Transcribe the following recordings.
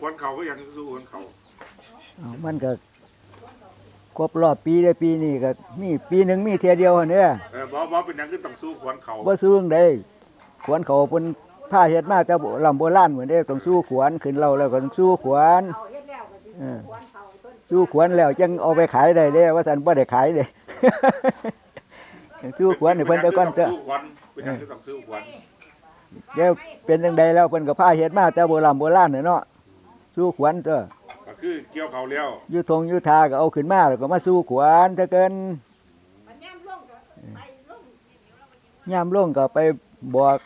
ขวัญเขาก็ยังสู้ขวัญเขาอ้าวมันก็ครบรอบปีได้ปีนี้ก็มีปีหนึ่งมีเทียเดียวหั่นเนี่ยเออบอบอเป็นหยังก็ต้องสู้ขวัญเขาบ่สู้จั่งใดขวนเขาเป็นผ้าเฮ็ดมาแต่โบลำโบราณเหมือนเด้ต้องสู้ขวนขึ้นเราแล้วก็ต้องสู้ขวนเออสู้ขวนแล้วจังเอาไปขายได้เด้ว่าซั่นบ่ได้ขายเด้ สู้ขวนให้เพิ่นแต่ก่อนเถอะสู้ขวัญเป็นหยังก็ต้องสู้ขวัญ เดี๋ยวเป็นจังใดแล้วเพิ่นก็ผ้าเฮ็ดมาแต่โบราณโบราณน่ะเนาะ สู้ขวนเด้อก็คือเกี่ยวเขาแล้วอยู่ทงอยู่ทาก็เอาขึ้นมาแล้วก็มาสู้ขวนถ้าเกินย่ามลงก็ไปบอก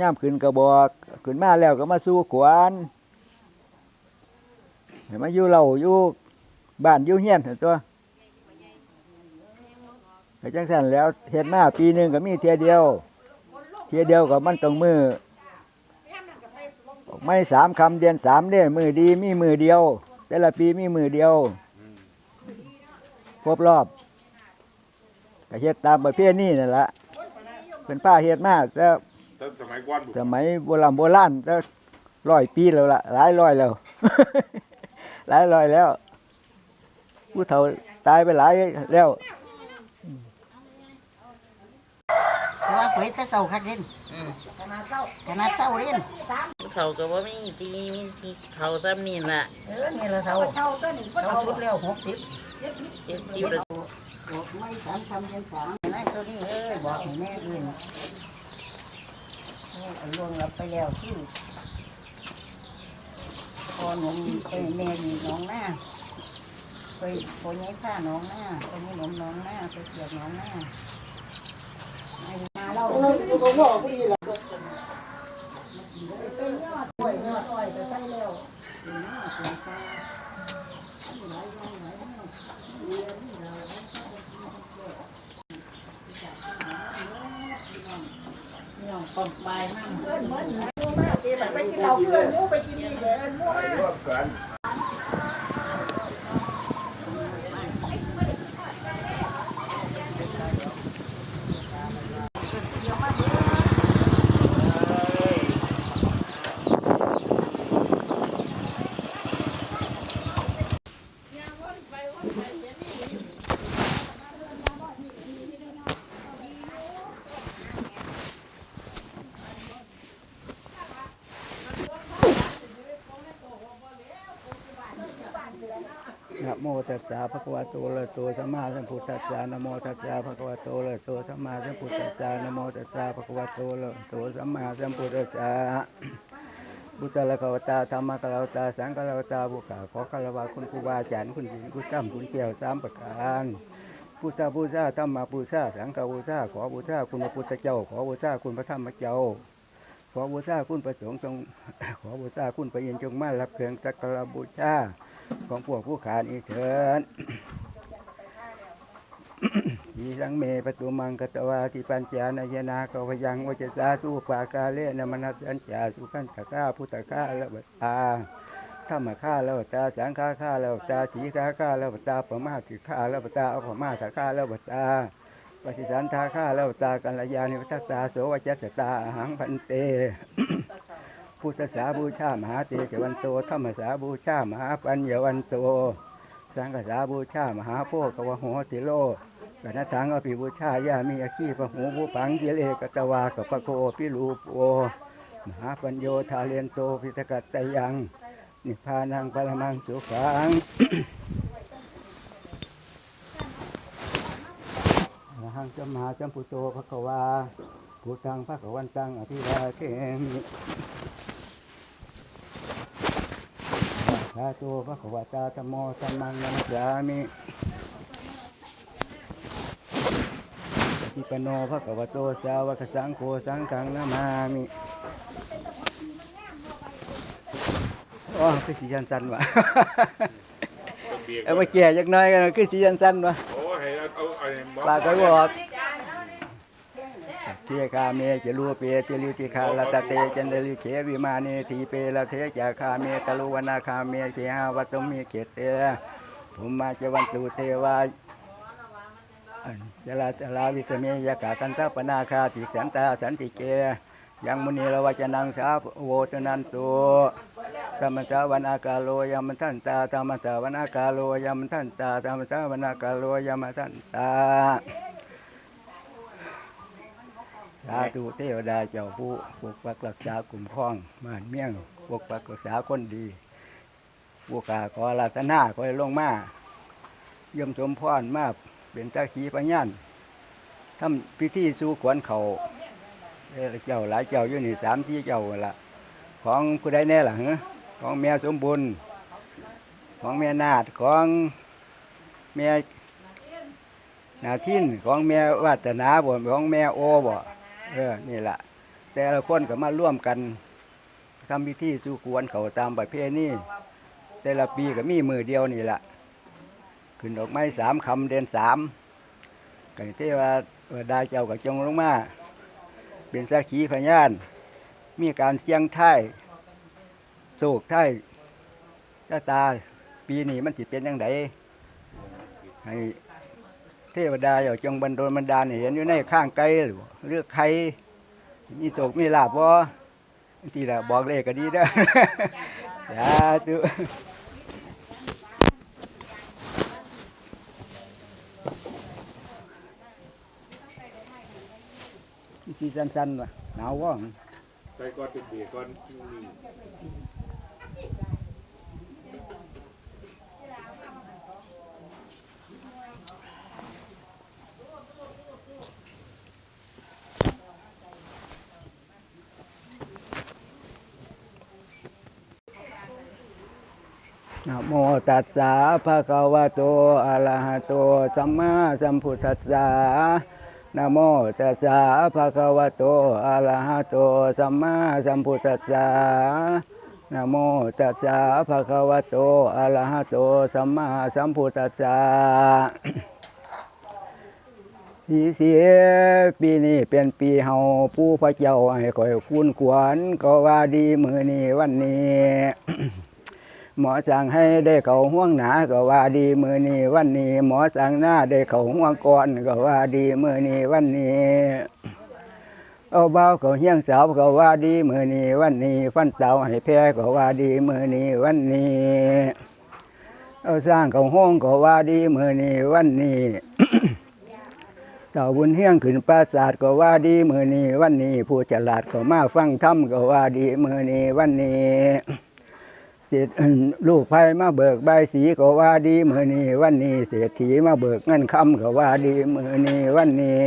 ย่ามขึ้นก็บอกขึ้นมาแล้วก็มาสู้ขวนให้มาอยู่เราอยู่บ้านอยู่เฮียนหั่นตัวก็จังซั่นแล้วเฮ็ดมาปีหนึงก็มีเทียเดียว เทียเดียวก็มันต้องมือ ไม่สามคำเดือนสามเด้มือดีมีมือเดียว แต่ละปีมีมือเดียวอืมครบรอบก็เฮ็ดตามประเภทนี้นั่นละเป็นป้าเฮ็ดมาแต่แต่สมัยก่อนบุสมัยโบราณโบราณแต่ร้อยปีแล้วละหลายร้อยแล้วหลายร้อยแล้ว ผู้เฒ่าตายไปหลายแล้วว่าเผยแต่เศร้าคักเด่นอืมขนาดเศร้าขนาดเศร้าเด่น เขาก็บ่มีที่มีที่เขาซ้ำนี่ล่ะเออนี่ละเศร้าเศร้าชุดแล้วหกสิบเจ็ดสิบละบอกไม่สามคำยังสามนายตัวนี้เอ้ยบอกให้แม่อื่นโอ้ยเอาลวงรับไปแล้วที่พอหนุ่มไปแม่ดีน้องหน้าไปพอย้ายผ้าน้องหน้าไปนี่หนุ่มน้องหน้าไปเสียบน้องหน้าไอ้มาเราน้องปอมปลายมั่ง ไปกินเหล้าเพื่อนมูไปกินนี่เดี๋ยวเอิ้นมูมา นะโม ตัสสะภะคะวะโตอะระหะโตสัมมาสัมพุทธัสสะนะโมตัสสะภะคะวะโตอะระหะโตสัมมาสัมพุทธัสสะนะโมตัสสะภะคะวะโตอะระหะโตสัมมาสัมพุทธัสสะพุทธละกวตาธรรมะกลาวตา สังกลาวตาบุกขาขอคารวะคุณครูบาอาจารย์คุณหญิงคุณจ้ำคุณแก้วสามประการพุทธบูชาธรรมบูชาสังฆบูชาขอบูชาคุณพระพุทธเจ้า ขอบูชาคุณพระธรรมเจ้า ขอบูชาคุณประสงค์จงขอบูชาคุณประยินจงมารับเครื่องสักการะบูชา ของพวกผู้ขานี้เถิดยีสังเมปตุมังกตวาทิปัญจานายนากวยังวจสาสุปากาเลนมนัสสัญจาสุขันตข้าพุทธข้าละวตาธรรมข้าละวตาสังฆาข้าละวตาสีข้าข้าละวตาปมาสิข้าละวตาอภมาสข้าละวตาปฏิสันทาข้าละวตากัลยาณิวัตตาโสวจัสตาหังพันเต พุทธสาบูชามหาเตชะวันโตธรรมสาบูชามหาปัญญวันโต สังฆสาบูชามหาโพกวโหติโลกนัทังอภิบูชายามีอาคีปะหูบูปังเยเลกตวากับปะโคพิรูปโอมหาปัญโยทาเลนโตพิตกัตตยัง นิพพานังปรมังสุขังหังสัมมาสัมพุทโธภควาพุทธังภควันตังอภิวาเทมิ สาธุพระขวตาธรรมโมสัมมังนัมสสามิปฏิปโนพระขวโตสาวกสังโฆสังฆังนามามิโอ้คือสีจันสันวะต้องเบียร์เอามาแก่จักหน้อยกันคือสีจันสันวะโอ้ให้เอาเอาเอาให้หมอปากก็บอก เทคาเมจะรูเปติลิติคาลตเตจันเดลิเขวิมานีทีเปละเทจาคาเมตะลุวนาคาเมเขหาวัตมิเขตเตภูมิมาจวันตุเทวาจลาจลาวิสเมยกากันตปนาคาติสันตาสันติเกยังมุนีละวจนังสาโวตนันตุธรรมจาวันอากาโลยามันทันตาธรรมจาวันอากาโลยามันทันตาธรรมจาวันอากาโลยามันทันตา สาธุเทวดาเจ้าผู้ปกปักรักษาคุ้มครองมานเมี่ยงปกปักรักษาคนดีผู้กาขอราธนาขอให้ลงมาเยี่ยมชมพรมาเป็นตาขีพยานทำพิธีสู่ขวัญเขาเจ้าหลายเจ้าอยู่นี่สามที่เจ้าละของผู้ใดแน่ล่ะฮะของแม่สมบูรณ์ของแม่นาดของแม่นาทินของแม่วาสนาบ่ของแม่โอบ่ เออนี่แหละแต่ละคนก็มาร่วมกันทำพิธีสู่ขวนเขาตามประเพณีแต่ละปีก็มีมือเดียวนี่แหละขึ้นดอกไม้สามคำเดือนสามกันที่ว่าว่าได้เจ้ากับจงลงมาเป็นสักขีพยาน มีการเสียงไทายโศกไทายตาตา ปีนี้มันสิเป็นยังไงให้ เทวดาอย่าจงบันโดลบันดาลให้เห็นอยู่ในข้างไกลหรือเลือกใครมีโศกมีลาบบ่ทีละบอกเลขก็ดีเด้อสาธุสีสั้นๆว่ะหนาวว่ใส่ก้อนเป็นเบียร์ก้อนนี่ นะโมตัสสะภะคะวะโตอะระหะโตสัมมาสัมพุทธัสสะนะโมตัสสะภะคะวะโตอะระหะโตสัมมาสัมพุทธัสสะนะโมตัสสะภะคะวะโตอะระหะโตสัมมาสัมพุทธัสสะสีเสียปีนี้เป็นปีเฮาผู้พระเจ้าให้คอยคุณขวัญก็ว่าดีมือนี้วันนี้ หมอสั่งให้ได้เขาห่วงหนาก็ว่าดีมือนี้วันนี้ หมอสั่งหน้าได้เขาห่วงก่อนก็ว่าดีมือนี้วันนี้เอาเบาเขาเฮี้ยงสาวก็ว่าดีมือนี้วันนี้ฟันเสาให้แพ้ก็ว่าดีมือนี้วันนี้เอาสร้างเขาห้องก็ว่าดีมือนี้วันนี้เต่าบุญเฮี้ยงขึ้นปราสาทก็ว่าดีมือนี้วันนี้ผู้ฉลาดก็มาฟังธรรมก็ว่าดีมือนี้วันนี้ เศรษฐลูกไผ่มาเบิกใบสีก็ว่าดีมือนี้วันนี้เศรษฐีมาเบิกเงินคำก็ว่าดีมือนี้วันนี้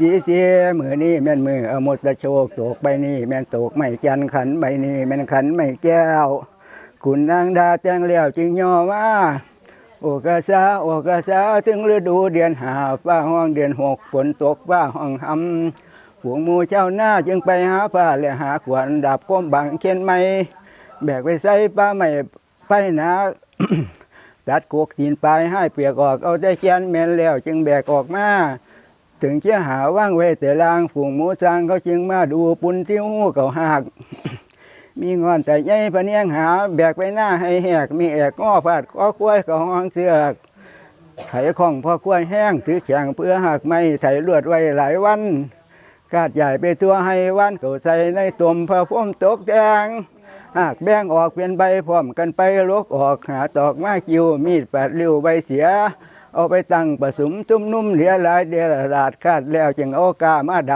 ยีเสียมือนี้แม่นมือเอามดตะโชกโตกใบนี้แม่นโตกไม่จันขันใบนี้แม่นขันไม่แก้วคุณนางดาแจ้งแล้วจึงย่อว่าโอกาสาโอกาสาถึงฤดูเดือนหาฟ้าห้องเดือนหกฝนตกฟ้าห้องหำ ฝูงมูเจ้าหน้าจึงไปหาผ้าและหาขวานดับก้มบังเช่นไม่แบกไปใส่ป้าไม่ไปนาตัดกกหินปลายให้เปียกออกเอาได้แกนแมนแล้ว จึงแบกออกมาถึงเชี่ยหาว่างไว้แต่ลางฝูงหมูจางเขาจึงมาดูปุนที่หูเขาหักมีงอนแต่ใหญ่พะเนียงหา แบกไปหน้าให้แหกมีแอกง้อพาดก้อควายเขาห้องเสือกไถของพ่อควายแห้งถือแข็งเพื่อหักไม่ไถลวดไว้หลายวัน กาดใหญ่ไปตัวให้วันเขาใส่ในตุ่มพระพุ่มตกแดงหากแบ่งออกเป็นใบพร้อมกันไปลกออกหาตอกมาคิวมีดแปดริ้วใบเสีย เอาไปตั้งผสมตุ้มนุ่มเหลียหลายเดียละลาดคาดแล้วจึงเอากามาด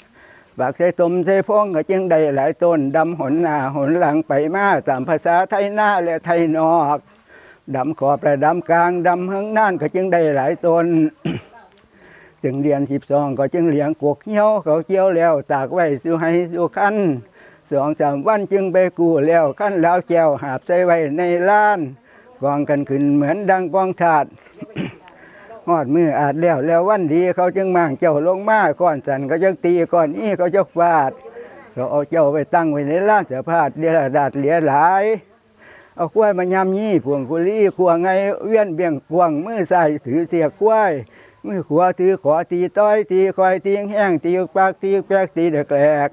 ำบากใส่ตมใส่พองก็จึงได้หลายต้นดำหนหน้าหนหลังไปมาตามภาษาไทยหน้าและไทยนอกดำขอบและดำกลางดำเฮงน่านก็จึงได้หลายต้น จึงเรียนสิบสองก็จึงเลี้ยงกวกเหี้ยวเขาเกี่ยวแล้ว ตากไว้สู่ให้สู่คันสองสามวันจึงไปกู้แล้วขั้นแล้วแก้วหาบใส่ไว้ในล้านกองกันขึ้นเหมือนดังกองถาดหอดมืออาจแล้วแล้ววันดีเขาจึงมั่งเจ้าลงมาก่อนสันก็จึงตีก่อนนี้เขาจะฟาดเขาเอาเจ้าไปตั้งไว้ในล้านเสพาดเดียดาดเหลียหลาย เอากล้วยมายำยี่พวงกุลีขวงไงเวียนเบี่ยงกวงมือใส่ถือเสียกล้วย มือขวาถือขอตีต้อยตีคอยตีแห้งตีปากตีแป๊กตีเด็กแหลก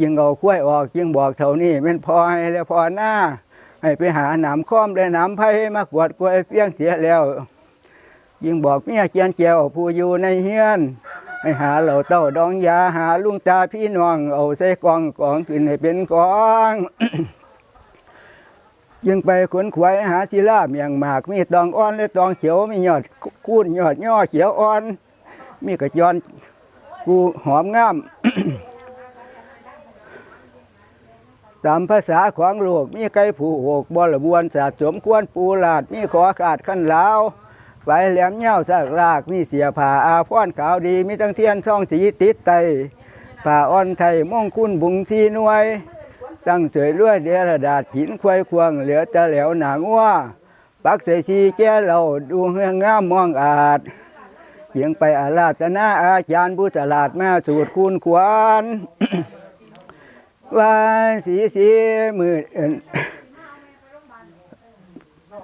ยิงเอากล้วยออกยิงบอกเท่านี้เป็นพอให้แล้วพอหน้า ให้ไปหาหนามค้อมและหนามไผ่มากวดกล้วยเพี้ยงเสียแล้ว ยิงบอกเมียเกียนเจียวผู้อยู่ในเฮียนให้หาเหล่าเต้าดองยาหาลุงตาพี่น้อง เอาใส่กองกองขึ้นให้เป็นกอง ยังไปขนขวายหาศิลาเมียงหมาก มีตองอ่อนและตองเขียวมียอดคูนยอดย่อเขียวอ่อน มีกระจรกูหอมงาม ตามภาษาของโลกมีไก่ผูโอกบอระบวนสาสมควรปูลาด มีขอขาดขั้นลาวไฟแหลมเง่าสากรากมีเสียผ่าอาพรขาวดี มีตั้งเทียนช่องสีติดไตผ่าอ่อนไทยม่องคุณบุงทีนวย ตั้งเฉยรวยเดียระดาษหินควายควงเหลือแต่แหลวหนังว่าปักเสชีแก้เราดูเฮืองงามมองอาจเสียงไปอาราธนาอาจารย์ผู้ตลาดแมาสูตรคุณควรว่าสีสีมือเอิ่น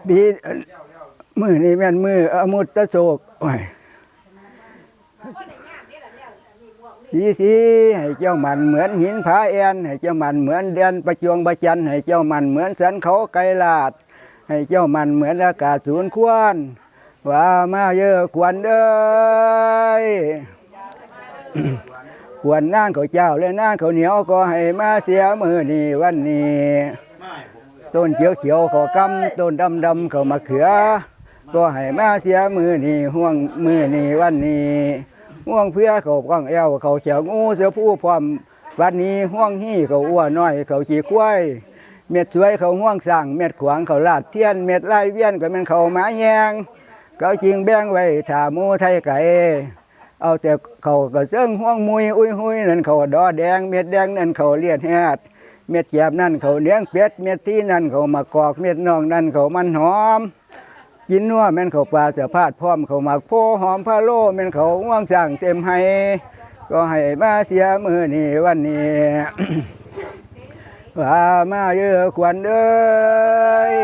บีมือนี่แม่นมืออมุตตะโศกโอ้ย สีสีให้เจ้ามันเหมือนหินผาแอนให้เจ้ามันเหมือนเดนประจวงประจันให้เจ้ามันเหมือนสันเขาไกรลาด ให้เจ้ามันเหมือนอากาศศูนย์ควรว่ามาเยอะควรเด้ยควรนั่งเขาเจ้าและนั่งเขาเหนียวก็ให้มาเสียมือนี่วันนี้ต้นเขียวเขียวขากำต้นดำดำเขามาเขือ ก็ให้มาเสียมือนี่ห่วงมือนี่วันนี้ ห่วงเพื่อเขาก้องแอวเขาเฉียวงูเสือผู้พร้อมวันนี้ห่วงหี่เขาอ้วนน้อย เขาขี่ควายเม็ดสวยเขาห่วงสั่งเม็ดขวางเขาลาดเทียนเม็ดไล่เวียนก็เป็นเขาหมาแยงเขาจริงแบ่งไว้ถามูไทยไก่เอาแต่เขาก็เจิ้งห่วงมุยอุ้ยหุยนั่นเขาดอแดงเม็ดแดงนั่นเขาเลียดแฮดเม็ดแจบนั่นเขาเลี้ยงเป็ดเม็ดที่นั่นเขามากอกเม็ดน่องนั่นเขามันหอม กินนัวแม่นเขาปลาเสือพาดพร้อมเขาหมักโพหอมพะโล่แม่นเขาว่างสั่งเต็มให้ ก็ให้มาเสียมือนี่วันนี้ว่ามาเยอะควันเอ้ย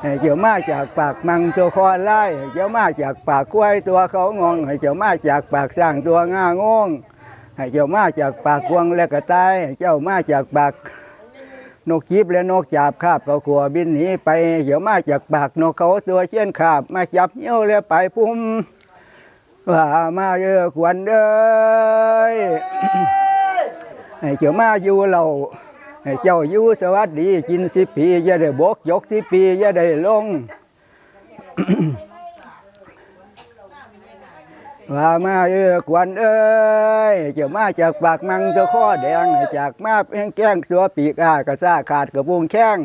ให้เจ้ามาจากปากมังตัวคอไล่ให้เจ้ามาจากปากกล้วยตัวเขางองให้เจ้ามาจากปากสร้างตัวง่างงให้เจ้ามาจากปากกวงและกระต่ายเจ้ามาจากปาก นกจีบและนกจาบคาบเขาขัวบินหนีไปให้เจ้ามาจากปากนกเขาตัวเชี่ยนขาบมาจับเหี้ยวและไปพุ่มว่ามาเยอะควันเด้ยให้เจ้ามาอยู่เราเจ้าอยู่สวัสดีกินสิปีอย่าได้บกยกสิปีอย่าได้ลง ว่ามาเออควันเอ้ยเจ้ามาจากปากมังตัวข้อแดงจากมาเพียงแก้งตัวปีกอากระซ่าขาดกระบุงแข้ง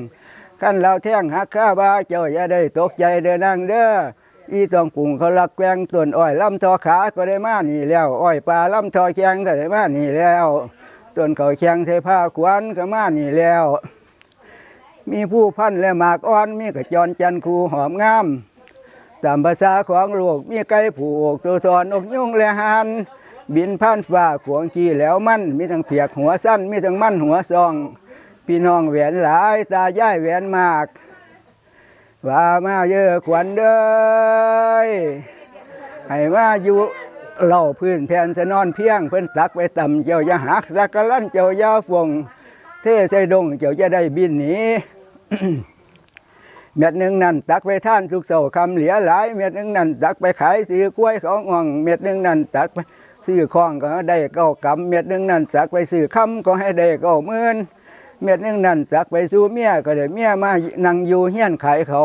ขั้นเราแท่งหักข้าบาเจ้าอย่าได้ตกใจเด้อนั่งเด้ออีต้องปุ่งเขาลักแกงต้นอ้อยลำทอขาก็ได้มานี่แล้วอ้อยปลาลำทอแขงก็ได้มานี่แล้วต้นเขาแข็งเทผ้าขวานก็มานี่แล้ว มีผู้พันและหมากอ่อนมีกระจรจันคูหอมงาม ตามภาษาของโลกมีไก่ผูกตัวสอนอกยุงและหันบินผ่านฟ้าขวงจีแล้วมันมีทั้งเพียกหัวสั้นมีทั้งมั่นหัวซอง พี่น้องแหวนหลายตาย่ายแหวนมาก ว่ามาเยอะขวัญเด้ยให้ว่าอยู่เล่าพื้นแผ่นสนอนเพียงเพิ่นตักไปต่ำเจ้าอย่าหักสักกะลั่นเจ้าอย่าฟงเทใส่ดงเจ้าจะได้บินหนี เม็ดหนึ่งนั่นตักไปท่านทุกเสาคำเหลียหลายเม็ดหนึ่งนั่นตักไปขายซื้อกล้วยเขาอ่องเม็ดหนึ่งนั่นตักไปซื้อข้องก็ได้เก้ากำเม็ดหนึ่งนั่นตักไปซื้อคำก็ให้ได้เก้าหมื่นเม็ดหนึ่งนั่นตักไปสู่เมียก็ได้เมียมานั่งอยู่เฮียนขายเขา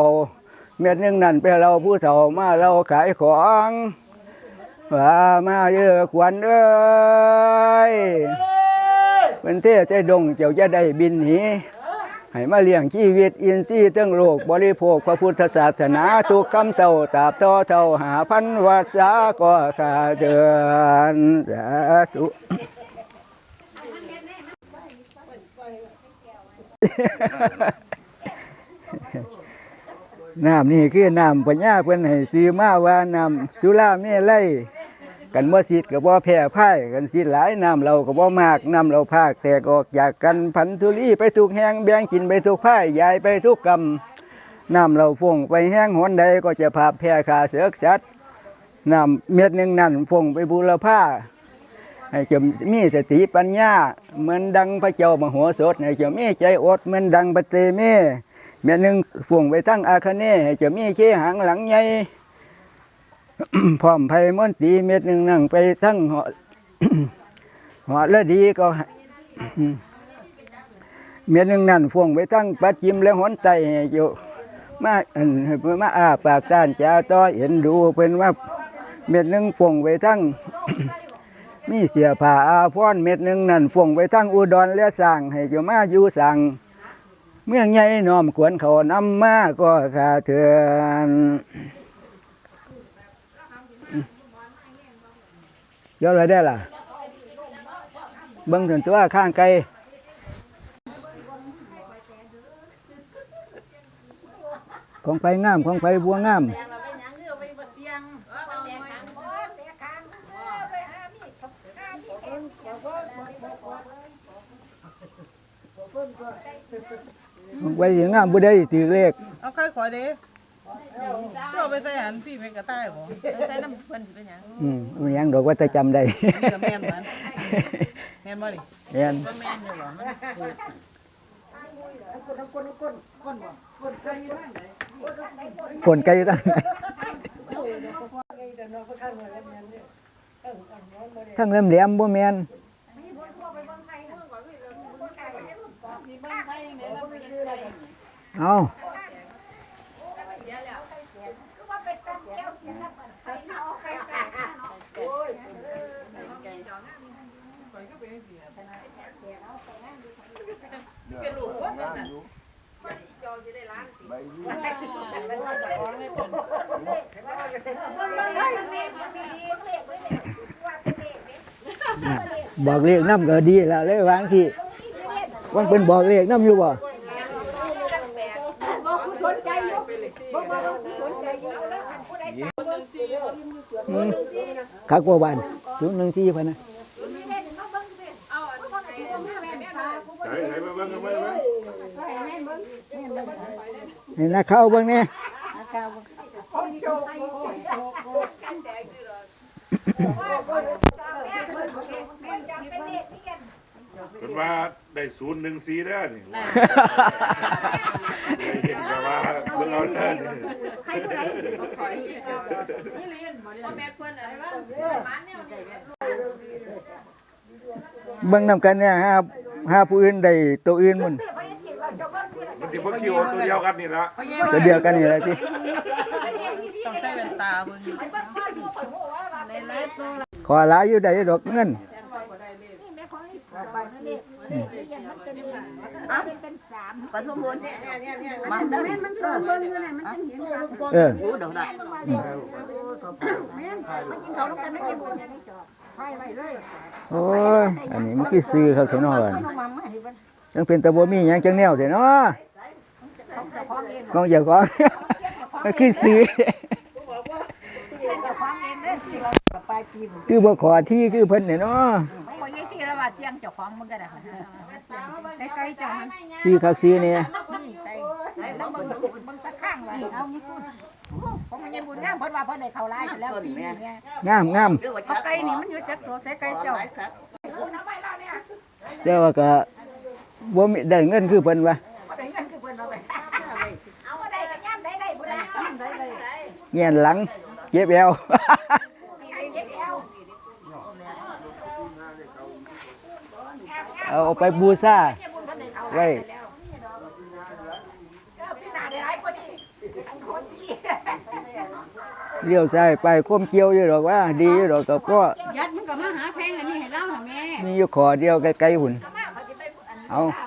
เม็ดหนึ่งนั่นไปเราผู้เฒ่ามาเราขายของว่ามาเยอะควันเอ้ยเป็นเทศใจดงเจ้าจะได้บินหนี ให้มาเลี้ยงชีวิตอินทรีย์ตั้งโลกบริโภคพระพุทธศาสนาทุกคำเศร้าตราบต่อเท่าหาพันวัษาก็ขาเดินสาธุน้ำนี่คือน้ำปัญญาเพิ่นให้ซื้อมาว่าน้ำสุราเมลัย กันบ่สิทธิ์ก็บ่แพ้พ่ายกันสิหลายน้ำเราก็บ่มากน้ำเราภาคแตกออกจากกันพันธุลีไปทุกแห่งแบ่งกินไปทุกพ่ายยายไปทุกกรรมน้ำเราฟงไปแห้งหนใดก็จะพาแพ้ขาเสือกสัตว์น้ำเม็ดหนึ่งนั่นฟงไปบูรพาให้จะมีสติปัญญาเหมือนดังพระเจ้ามโหสถให้จะมีใจอดเหมือนดังปฏิเตเมแม่หนึ่งฝวงไปทั้งอาคเนให้จะมีเชหางหลังใหญ่ พร้อมไผ่มนตรีเม็ดหนึ่งนั่งไปทั้งหอหอละดีก็เม็ดหนึ่งนั่นฟ่วงไปทั้งปัดจิมและหอนไตให้อยู่มาอันเพิ่นมาอาปากต้านจ้าต้อเห็นดูเพิ่นว่าเม็ดหนึ่งฟ่วงไปทั้งมีเสียผ้าอาพรณ์เม็ดหนึ่งนั่นฟ่วงไปทั้งอุดรและสร้างให้อยู่มาอยู่สั่งเมื่อไงน้อมขวนเขานำมาก็ขาเถือน เดี๋ยอะเลยได้ล่ะ เบิ่งถึงตัวข้างไกลของไปงามของไปบัวงามไปสิงามบ่ได้ถือเลขเอาใครขอเด้ ตัวไปใส่หันพี่เป็นกระต่ายบ่ใส่น้ำเพิ่นสิเป็นหยังอืมมันยังดอกว่าจะจำได้นี่ก็แม่นมันแม่นบ่นี่แม่นบ่แม่นอยู่หรอมันถูกคนคนคนคนบ่คนใครอยู่ทางไหนคนไกลตั้งไหนทั้งแหลมๆบ่แม่นเอา กเลขน้ำก็ดีแล้วเลยวางที่วันเพิ่นบอกเลขน้ำอยู่บ่บอกผู้สนใจอยู่บอกว่าผู้สนใจอยู่แล้วคันผู้ใดตามเบิ่งสิอืมคักบ่บ้านจุดหนึ่งที่พะนะ มีแม่นมาเบิ่งสิเอาอันนี้ก็มาแม่นพาผู้ ไหนไหนมาบ้างมาบ้างให้แม่นเบิ่งแม่นเบิ่งนี่นะเข้าเบิ่งเบิ่งแม่จับเป็นเลขที่กันเป็นว่าได้ศูนย์หนึ่งสี่ได้นี่เห็นแต่ว่าเบิ่งเอาเด้อนี่ใครผู้ใดพ่อแม่เพิ่นอะไรวะมันแนวนี้เบิ่งนำกันเนี่ยหา หาผู้อื่นได้ตัวอื่นมุ่นมันสิบ่คิวเอาตัวเดียวกันนี่ละตัวเดียวกันนี่แหละที่ต้องใส่แว่นตาเบิ่งขอหลายอยู่ได้ดอกเงินเป็นสามปฐมพลเนี่ยเนี่ยเนี่ยมาแต่แม่นมันสองเบิ่งอยู่นั่นมันจังเห็นว่าเออโอ้ดอกได้แม่นมันกินข้าวน้ำกันไม่กินบุญไฟไว้เลย โอ้ย อันนี้มันคือซื้อเขาเถอะเนาะบัดเอามามาให้เพิ่นยังเป็นตะบ่มีหยังจังแนวเถอะเนาะของเจ้าของเองกองอย่าของมันคือซื้อเสียเจ้าของเองเด้อสิเราปลายปีบุญคือบ่ขอที่คือเพิ่นเนี่ยเนาะบ่ยี่ที่แล้วว่าเสียงเจ้าของมันก็ได้ค่ะใกล้ๆเจ้ามันซื้อคักซื้อเนี่ยไอ้แล้วมึงมึงตะข้างไว้เอานี่พูดผ มมันยังบุญงามเพิ่นว่าเพิ่นได้เข้าไล่แล้วปีนี้ไงงามงามเอาไก่นี่มันอยู่จักตัวใส่ไก่เจ้าคุณทำไมล่ะเนี่ยแต่ว่าก็บ่มีได้เงินคือเพิ่นว่าบ่ได้เงินคือเพิ่นเอาไปเอาบ่ได้ก็ย่ำได้ได้บ่ได้ได้ได้เงียนหลังเจ็บแอวเก็บเอาเอาไปบูชาไว้ เออพี่นาได้หลายกว่านี้คนดี เลี้ยวซ้ายไปคมเกี่ยวอยู่ดอกว่าดีอยู่ดอกก็เพราะยัดมันก็มาหาแพงอันนี้ให้เราค่ะแม่มีอยู่ขอเดียวไกลๆหุ่นมาเขาจะไปอันเอาไว้